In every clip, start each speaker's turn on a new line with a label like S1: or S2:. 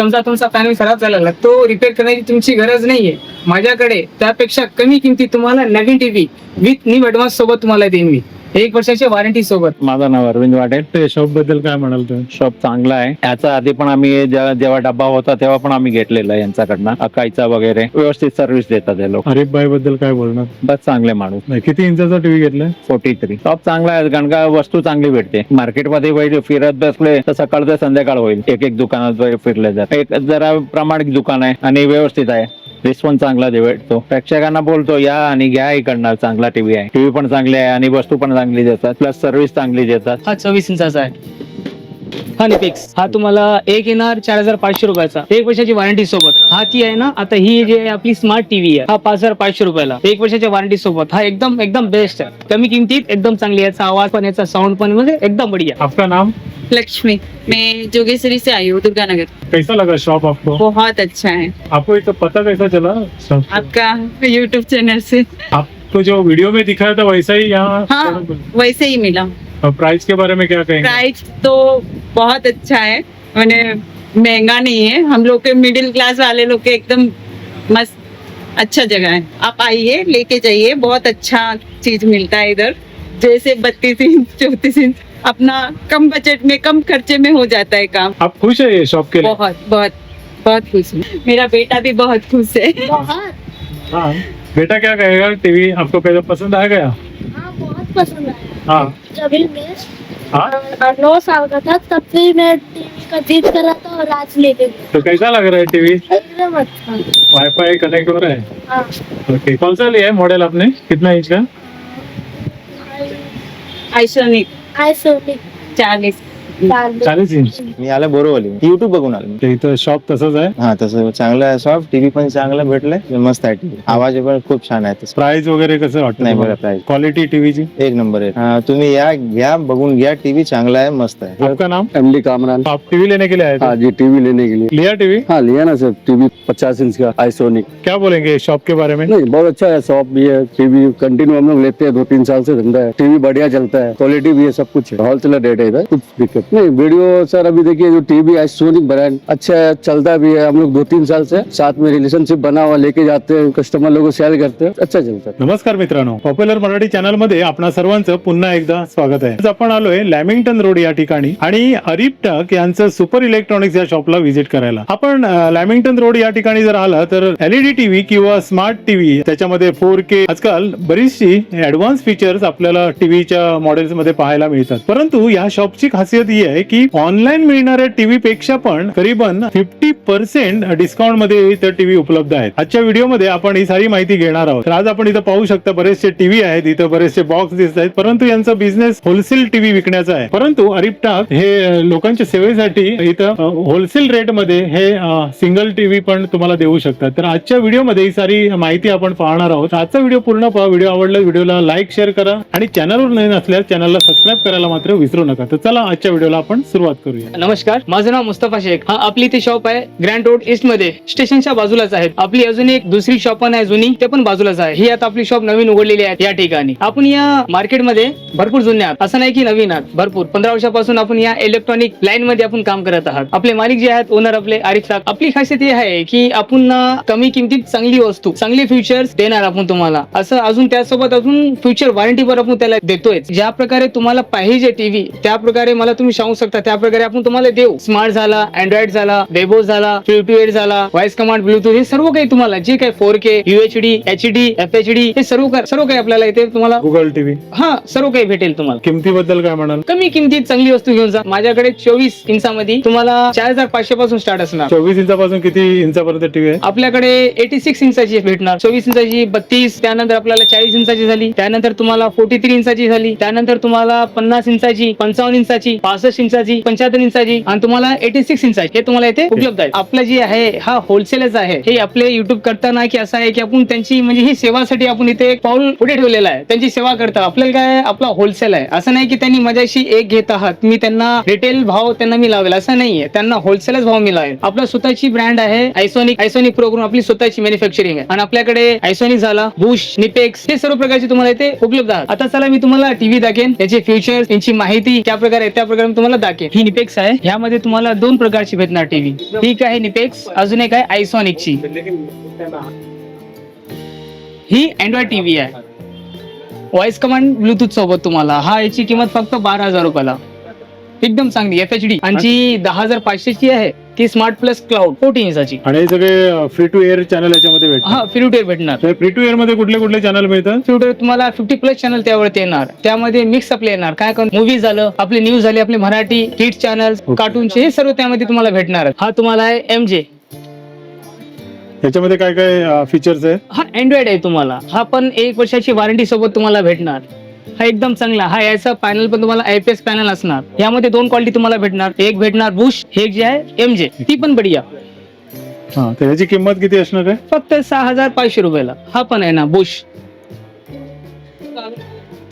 S1: समजा तुमचा पॅनल खराब झाला लागला, तो रिपेअर करण्याची तुमची गरज नाहीये. माझ्याकडे त्यापेक्षा कमी किमतीत तुम्हाला नवीन टीव्ही विथ न्यू ऍडव्हान्स सोबत तुम्हाला देईन मी. एक वर्षाच्या वॉरंटी सोबत.
S2: माझं नाव अरविंद वाटेल
S3: ते शॉपबद्दल काय म्हणाल तुम्ही?
S2: शॉप चांगला आहे. याचा आधी पण आम्ही जे- जेव्हा डब्बा होता तेव्हा पण आम्ही घेतलेला आहे यांच्याकडनं. अकाईचा वगैरे. व्यवस्थित सर्व्हिस देतात हे लोक.
S3: हरीफ बाई बद्दल काय बोलणार?
S2: बस चांगले माणूस.
S3: नाही किती इंचाचा टीव्ही घेतलाय?
S2: फोर्टी थ्री शॉप चांगला आहे कारण का वस्तू चांगली भेटते. मार्केटमध्ये वैर फिरत बसले तर सकाळ ते संध्याकाळ होईल. एक एक दुकानात वगैरे फिरले जात एक जरा प्रामाणिक दुकान आहे आणि व्यवस्थित आहे. रिस्पॉन्स चांगला दे- भेटतो प्रेक्षकांना बोलतो या आणि घ्या इकडनं चांगला टीव्ही आहे. टीव्ही पण चांगली आहे आणि वस्तू पण चांगली देतात प्लस सर्व्हिस चांगली देतात.
S1: हा चोवीस इंचाचा आहे हा निपिक्स हा तुम्हाला एक येणार चार हजार पाचशे रुपयाचा. एक वर्षाची वॉरंटी सोबत. हा ती आहे ना आता ही जी आहे आपली स्मार्ट टीव्ही आहे. हा पाच हजार पाचशे रुपयाला. एक वर्षाच्या वॉरंटी सोबत. हा एकदम एकदम बेस्ट आहे. कमी किमतीत एकदम चांगली आहे. याचा आवाज पण याचा साऊंड पण म्हणजे एकदम बढ़िया.
S3: आपका नाम?
S4: लक्ष्मी. मैं जोगेश्वरी से आई हूँ दुर्गा नगर
S3: कैसा लगा शॉप आपको?
S4: बहुत अच्छा है
S3: आपको इसका पता कैसा चला?
S4: आपका यूट्यूब चैनल से.
S3: आपको जो वीडियो में दिखाया था वैसा ही यहाँ
S4: हाँ वैसे ही मिला.
S3: प्राइस के बारे में क्या कहेंगे?
S4: प्राइस तो बहुत अच्छा है मैंने महँगा नहीं है। हम लोग के मिडिल क्लास वाले लोग के एकदम मस्त अच्छा जगह है। आप आइए लेके जाइए बहुत अच्छा चीज़ मिलता है इधर। जैसे बत्तीस इंच चौतीस इंच अपना कम बजट में कम खर्चे में हो जाता है काम।
S3: आप खुश है ये शॉप के लिए?
S4: बहुत बहुत बहुत खुश हूँ। मेरा बेटा भी बहुत खुश है।
S3: हाँ। बेटा क्या कहेगा? टीवी आपको पहले पसंद आ गया?
S5: हाँ बहुत पसंद आया।
S3: हाँ। हाँ।
S5: नौ साल का था तब से मैं टीवी का जीत कर रहा था और आज ले
S3: तो कैसा लग रहा है टीवी?
S5: एकदम अच्छा।
S3: वाईफाई कनेक्ट हो रहा है?
S5: हाँ।
S3: ओके कौन सा लिया है मॉडल आपने? कितना इंच का?
S4: आइसोनिक
S5: आइसोनिक सोनी
S4: चालीस।
S3: चालीस इंच
S6: मी आलो बोरवली. युट्यूब बघून आलो
S3: ते इथं शॉप तसंच आहे.
S6: हा तसं चांगलं आहे सॉफ्ट टीव्ही पण चांगलं भेटलंय. मस्त आहे टीव्ही आवाज़ पण खूप छान आहे तसं.
S3: प्राइस वगैरे कसं वाटतं
S6: नाही बरं प्राइस
S3: क्वालिटी टीव्हीची
S6: एक नंबर आहे हा, तुम्ही या घ्या बघून घ्या. टीव्ही चांगला आहे मस्त आहे.
S3: आपका नाम?
S7: एमडी कामरान.
S3: आप टीवी लेने के लिए आए
S7: हाँ जी टीवी लेने के लिए.
S3: लिया टीवी
S7: हाँ लिया ना सर टीवी पचास इंच का आइसोनिक
S3: क्या बोलेंगे शॉप के बारे में?
S7: नहीं बहुत अच्छा है शॉप भी है टीवी कंटिन्यू हम लोग लेते हैं दो तीन साल से धंधा है. टीवी बढ़िया चलता है क्वालिटी भी है सब कुछ है. होलसेलर रेट है इधर कुछ दिक्कत नहीं वीडियो सर अभी देखिए जो टीवी आइसोनिक ब्रांड अच्छा है चलता भी है हम लोग दो तीन साल से साथ में रिलेशनशिप बना हुआ लेके जाते हैं कस्टमर लोगों को सेल करते हैं अच्छा चलता है।
S3: नमस्कार मित्रांनो पॉप्युलर मराठी चॅनलमध्ये आपणा सर्वांचं पुन्हा एकदा स्वागत आहे. आज आपण आलोय लॅमिंग्टन रोड या ठिकाणी आणि अरिप टक यांचं सुपर इलेक्ट्रॉनिक्स या शॉपला व्हिजिट करायला. आपण अं, लॅमिंग्टन रोड या ठिकाणी जर आला तर एलईडी टीव्ही किंवा स्मार्ट टीव्ही त्याच्यामध्ये फोर के आजकाल बरीचशी ऍडव्हान्स फीचर्स आपल्याला टीव्हीच्या मॉडेल्समध्ये पाहायला मिळतात. परंतु या शॉपची खासियत ही आहे की ऑनलाईन मिळणाऱ्या टीव्ही पेक्षा पण करीबन फिफ्टी पर्सेंट डिस्काउंटमध्ये इथं टीव्ही उपलब्ध आहेत. आजच्या व्हिडिओमध्ये आपण ही सारी माहिती घेणार आहोत. तर आज आपण इथं पाहू शकता बरेचसे टीव्ही आहेत इथं बरेचसे बॉक्स दिसत आहेत परंतु यांचा बिझनेस होलसेल टीव्ही विकण्याचा आहे. परंतु अरिपटाक हे लोकांच्या सेवेसाठी इथं होलसेल रेटमध्ये हे सिंगल टीव्ही पण तुम्हाला देऊ शकतात. तर आजच्या व्हिडिओमध्ये ही सारी माहिती आपण पाहणार आहोत. आजचा व्हिडिओ पूर्ण पहा. व्हिडिओ आवडला व्हिडिओला लाईक शेअर करा. आणि चॅनलवर नवीन असल्यास चॅनलला सबस्क्राईब करायला मात्र विसरू नका. तर चला आजच्या व्हिडिओला आपण सुरुवात करूया.
S1: नमस्कार माझं नाव मुस्तफा शेख. हा आपली इथे शॉप आहे. ग्रँड रोड ईस्टमध्ये. स्टेशनच्या बाजूलाच आहे. आपली अजून एक दुसरी शॉप पण आहे जुनी. ते पण बाजूलाच आहे. ही आता आपली शॉप नवीन उघडलेली आहे या ठिकाणी. आपण या मार्केटमध्ये भरपूर जुने आहात. असं नाही की नवीन आहात. भरपूर. पंधरा वर्षापासून आपण या इलेक्ट्रॉनिक लाईन मध्ये आपण काम करत आहात. आपले मालिक जे आहेत ओनर आपले आरिफ साहेब आपली खासियत ही आहे की आपण कमी किमतीत चांगली वस्तू चांगले फ्युचर्स देणार आपण तुम्हाला. असं अजून त्यासोबत अजून फ्युचर वॉरंटीवर आपण त्याला देतोय ज्या प्रकारे तुम्हाला पाहिजे टीव्ही त्या प्रकारे मला तुम्ही सांगू शकता त्या प्रकारे आपण तुम्हाला देऊ. स्मार्ट झाला अँड्रॉइड झाला वेबो झाला एट झाला व्हॉइस कमांड ब्लूटूथ हे सर्व काही तुम्हाला जे काही four K UHD H D F H D हे सर्व सर्व काही आपल्याला इथे तुम्हाला
S3: गुगल टीव्ही
S1: हा सर्व काही भेटेल तुम्हाला.
S3: किमतीबद्दल काय म्हणाल?
S1: कमी किमतीत चांगली वस्तू घेऊन जा. माझ्याकडे चोवीस इंचामध्ये तुम्हाला चार हजार पाचशे पासून स्टार्ट असणार.
S3: चोवीस इंचापासून किती इंचापर्यंत टीव्ही आहे?
S1: आपल्याकडे एटी सिक्स इंचाची भेटणार. चोवीस इंचाची बत्तीस त्यानंतर आपल्याला चाळीस इंचाची झाली. त्यानंतर तुम्हाला फोर्टी थ्री इंचाची झाली. त्यानंतर तुम्हाला पन्नास इंचाची पंचावन्न इंचाची पासष्ट इंचाची पंच्याहत्तर इंचाची आणि तुम्हाला एटी सिक्स इंचाची. हे तुम्हाला इथे उपलब्ध आहे. आपलं जे आहे हा होलसेलच आहे. हे आपले युट्यूब करताना की असं आहे की आपण त्यांची म्हणजे ही सेवासाठी आपण इथे एक पाऊल पुढे ठेवलेला आहे. त्यांची सेवा करता आपल्याला काय आपला होलसेल आहे. असं नाही की त्यांनी माझ्याशी एक घेत आहात. मी त्यांना रिटेल भाव त्यांना मी लावेल असं नाहीये त्यांना होलसेलच भाव मी लावेल आपला स्वतःची ब्रँड आहे आयसोनिक आयसोनिक प्रो करून आपली स्वतःची मॅन्युफॅक्चरिंग आहे. आणि आपल्याकडे आयसोनिक झाला बुश निपेक्स हे सर्व प्रकारचे तुम्हाला इथे उपलब्ध आहात. आता चला मी तुम्हाला टीव्ही दाखेन त्याचे फीचर्स यांची माहिती त्या प्रकारे त्या प्रकारे मी तुम्हाला दाखवेन. ही निपेक्स आहे. ह्यामध्ये तुम्हाला दोन प्रकारची भेटणार टीव्ही ठीक आहे निपेक्स अजून एक आहे आयसॉनिकची ही अँड्रॉइड टीव्ही आहे. व्हॉइस कमांड ब्लूटूथ सोबत तुम्हाला. हा याची किंमत फक्त बारा हजार रुपयाला. एकदम चांगली एफ एच डी आणि दहा हजार पाचशेची आहे. ती स्मार्ट प्लस क्लाउड फोर्टी इंचाची
S3: आणि हे सगळे फ्री टू एअर चॅनल याच्यामध्ये भेटतात.
S1: हा फिरुटेर भेटणार.
S3: तर फ्री टू एअरमध्ये कुठले कुठले चॅनल मिळतात?
S1: फ्युटर तुम्हाला फिफ्टी प्लस चॅनल त्यावरती येणार. त्यामध्ये मिक्स आपले येणार. काय मूवी झालं आपले न्यूज झाले आपले मराठी किड चॅनल कार्टूनचे हे सर्व त्यामध्ये तुम्हाला भेटणार. हा तुम्हाला आहे एम जे
S3: याच्यामध्ये काय काय फीचर्स आहेत?
S1: हा अँड्रॉइड आहे तुम्हाला. हा पण एक वर्षाची वॉरंटी सोबत तुम्हाला भेटणार. हा एकदम चांगला. हा याचा पॅनल पण तुम्हाला आयपीएस पॅनल असणार. यामध्ये दोन क्वालिटी तुम्हाला भेटणार. एक भेटणार बुश हे जे आहे एम जे ती पण बढिया.
S3: हा तर याची किंमत किती असणार आहे?
S1: फक्त सहा हजार पाचशे रुपयाला. हा पण आहे ना बुश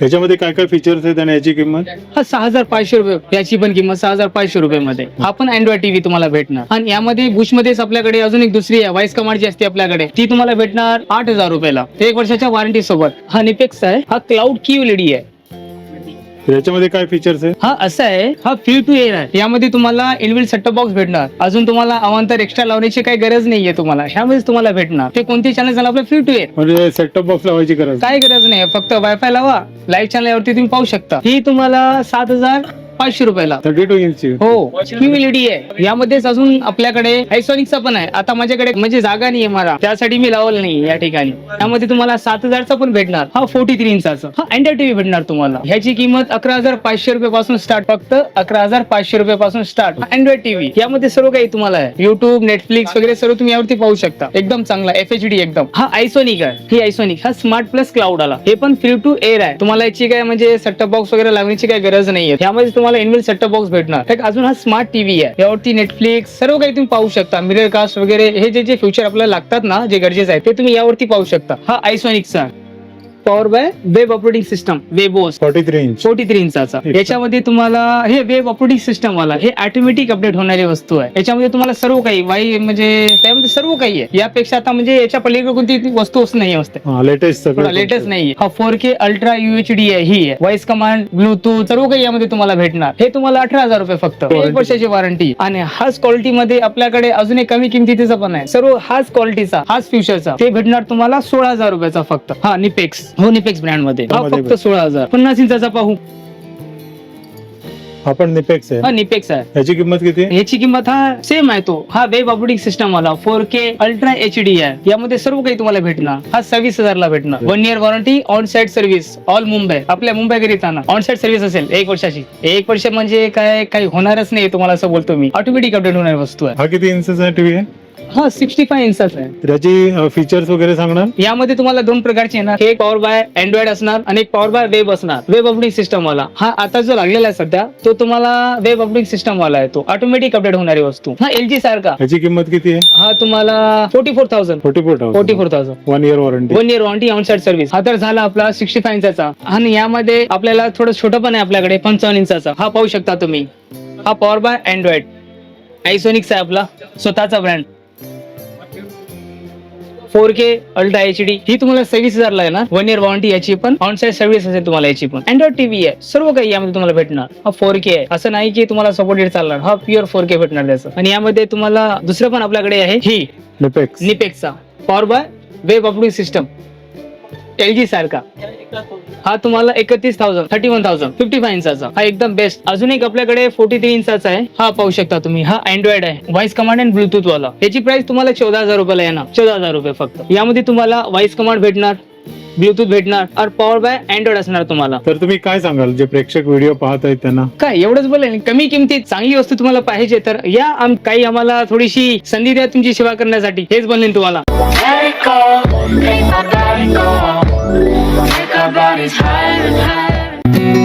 S3: त्याच्यामध्ये काय काय फीचर्स आहेत आणि याची किंमत?
S1: हा सहा हजार पाचशे रुपये. याची पण किंमत सहा हजार पाचशे रुपये मध्ये हा पण अँड्रॉइड टीव्ही तुम्हाला भेटणार. आणि यामध्ये बुश मध्येच आपल्याकडे अजून एक दुसरी आहे व्हॉइस कमांड जी असते आपल्याकडे. ती तुम्हाला भेटणार आठ हजार रुपयाला. एक वर्षाच्या वॉरंटी सोबत. हा निपेक्स आहे. हा क्लाउड क्यू लेडी आहे.
S3: याच्यामध्ये काय फीचर्स आहेत
S1: हा असं आहे. हा फ्री टू एअर आहे. यामध्ये तुम्हाला इनबिल सेटअप बॉक्स भेटणार. अजून तुम्हाला अवांतर एक्स्ट्रा लावण्याची काही गरज नाहीये तुम्हाला. ह्यामध्येच तुम्हाला भेटणार. ते कोणते चॅनल झालं? आपलं फ्री टू एअर
S3: म्हणजे सेटअप बॉक्स लावायची गरज
S1: काय गरज नाही. फक्त वायफाय लावा. लाईव्ह चॅनल वरती तुम्ही पाहू शकता. ही तुम्हाला सात हजार पाचशे रुपयाला.
S3: थर्टी टू इंचची
S1: हो क्युमिलिटी आहे. यामध्येच अजून आपल्याकडे आयसॉनिकचा पण आहे. आता माझ्याकडे म्हणजे जागा नाही आहे मला. त्यासाठी मी लावलं नाही या ठिकाणी. यामध्ये तुम्हाला सात हजारचा पण भेटणार. हा फोर्टी थ्री इंचाचा. हा अँड्रॉइड टीव्ही भेटणार तुम्हाला. ह्याची किंमत अकरा हजार पाचशे रुपये पासून स्टार्ट फक्त अकरा हजार पाचशे रुपये पासून स्टार्ट अँड्रॉइड टीव्ही यामध्ये सर्व काही तुम्हाला आहे. युट्यूब नेटफ्लिक्स वगैरे सर्व तुम्ही यावरती पाहू शकता. एकदम चांगला एफ एच डी एकदम. हा आयसोनिक आहे ही आयसोनिक हा स्मार्ट प्लस क्लाउड आला. हे पण फ्री टू एअर आहे. तुम्हाला याची काय म्हणजे सेटअप बॉक्स वगैरे लावण्याची काही गरज नाहीये. यामध्ये तुम्हाला इनबिल सेटअप बॉक्स भेटणार. अजून हा स्मार्ट टीव्ही आहे. यावरती नेटफ्लिक्स सर्व काही तुम्ही पाहू शकता. मिरर कास्ट वगैरे हे जे जे फ्युचर आपल्याला लागतात ना जे गरजेचे आहे ते तुम्ही यावरती पाहू शकता. हा आयसोनिकचा power by web operating system webOS
S3: forty three inch
S1: forty three इंचाचा याच्यामध्ये तुम्हाला हे वेब ऑपरेटिंग सिस्टम वाला हे ऑटोमॅटिक अपडेट होणारी वस्तू आहे. याच्यामध्ये तुम्हाला सर्व काही वाई म्हणजे त्यामध्ये सर्व काही आहे. यापेक्षा आता म्हणजे याच्या पलीकडे कोणती वस्तू नाही असते.
S3: लेटेस्ट सगळं
S1: लेटेस्ट नाही हा फोर के अल्ट्रा युएचडी आहे ही आहे. व्हॉइस कमांड ब्लूटूथ सर्व काही यामध्ये तुम्हाला भेटणार. हे तुम्हाला अठरा हजार रुपये फक्त. एक वर्षाची वॉरंटी आणि हाच क्वालिटी मध्ये आपल्याकडे अजून एक कमी किमतीचा पण आहे. सर्व हाच क्वालिटीचा हाच फ्युचरचा ते भेटणार तुम्हाला सोळा हजार रुपयाचा फक्त. हा निपेक्स हो निपेक्स ब्रँडमध्ये हा फक्त सोळा हजार. पन्नास इंचाचा पाहू.
S3: आपण निपेक्स
S1: हा
S3: आहे.
S1: निपेक्स आहे.
S3: याची किंमत किती?
S1: याची किंमत हा सेम आहे तो. हा वेब ऑपरेटिंग सिस्टम वाला four K ultra H D आहे. यामध्ये सर्व काही तुम्हाला भेटणार. हा सव्वीस हजारला भेटणार. One year warranty on site service all Mumbai आपल्या मुंबई करिताना ऑन साइड सर्व्हिस असेल एक वर्षाची. एक वर्ष म्हणजे काय काही होणारच नाही तुम्हाला असं बोलतो मी. ऑटोमॅटिक अपडेट होणारी वस्तू आहे.
S3: हा किती इंचचा टीव्ही आहे?
S1: हा सिक्स्टी फाय इंचाचा आहे.
S3: तर याची फीचर्स वगैरे सांगणार?
S1: यामध्ये तुम्हाला दोन प्रकारचे येणार. एक पॉवर बाय अँड्रॉइड असणार आणि एक पॉवर बाय वेब असणार. वेब ऑपरेटिंग सिस्टम वाला. हा आता जो लागलेला आहे सध्या तो तुम्हाला वेब ऑपरेटिंग सिस्टम वाला आहे तो. ऑटोमॅटिक अपडेट होणारी वस्तू. हा एलजी सारखा.
S3: याची किंमत किती आहे?
S1: हा तुम्हाला forty four thousand
S3: forty four
S1: forty four thousand
S3: one year warranty
S1: one year warranty on site service हा तर झाला आपला सिक्स्टी फाय इंचाचा आणि यामध्ये आपल्याला थोडं छोटं पण आहे आपल्याकडे पंचावन्न इंचाचा हा पाहू शकता तुम्ही. हा पॉवर बाय अँड्रॉइड आयसोनिक्स आहे आपला. स्वतःचा brand four K ultra H D ही तुम्हाला सव्वीस हजारला आहे ना वन इयर वॉरंटी याची पण ऑन साइड सर्व्हिस असेल तुम्हाला याची पण. अँड्रॉइड टीव्ही आहे सर्व काही यामध्ये तुम्हाला भेटणार. हा फोर के आहे. असं नाही की तुम्हाला सपोर्टेड चालणार. हा प्युअर फोर के भेटणार त्याचं. आणि यामध्ये तुम्हाला दुसरं पण आपल्याकडे आहे ही
S3: निपेक्स
S1: निपेक्सचा power by web operating system L G सारखा. हा तुम्हाला एकतीस thousand thirty one thousand fifty five इंचाचा हा एकदम बेस्ट अजून एक आपल्याकडे फोर्टी थ्री इंचाचा आहे. हा पाहू शकता तुम्ही. हा अँड्रॉइड आहे. व्हॉइस कमांड अँड ब्लूटूथ वाला. याची प्राइस तुम्हाला चौदा हजार रुपयाला येणार. चौदा हजार रुपये फक्त. यामध्ये तुम्हाला व्हॉइस कमांड भेटणार ब्लूटूथ भेटणार और पॉवर बाय अँड्रॉइड असणार तुम्हाला.
S3: तर तुम्ही काय सांगाल? जे प्रेक्षक व्हिडिओ पाहत आहेत त्यांना?
S1: काय एवढंच बोलेल? कमी किमतीत चांगली वस्तू तुम्हाला पाहिजे तर या आम- काही आम्हाला थोडीशी संधी द्या तुमची सेवा करण्यासाठी. हेच बोलेन तुम्हाला. is higher and higher.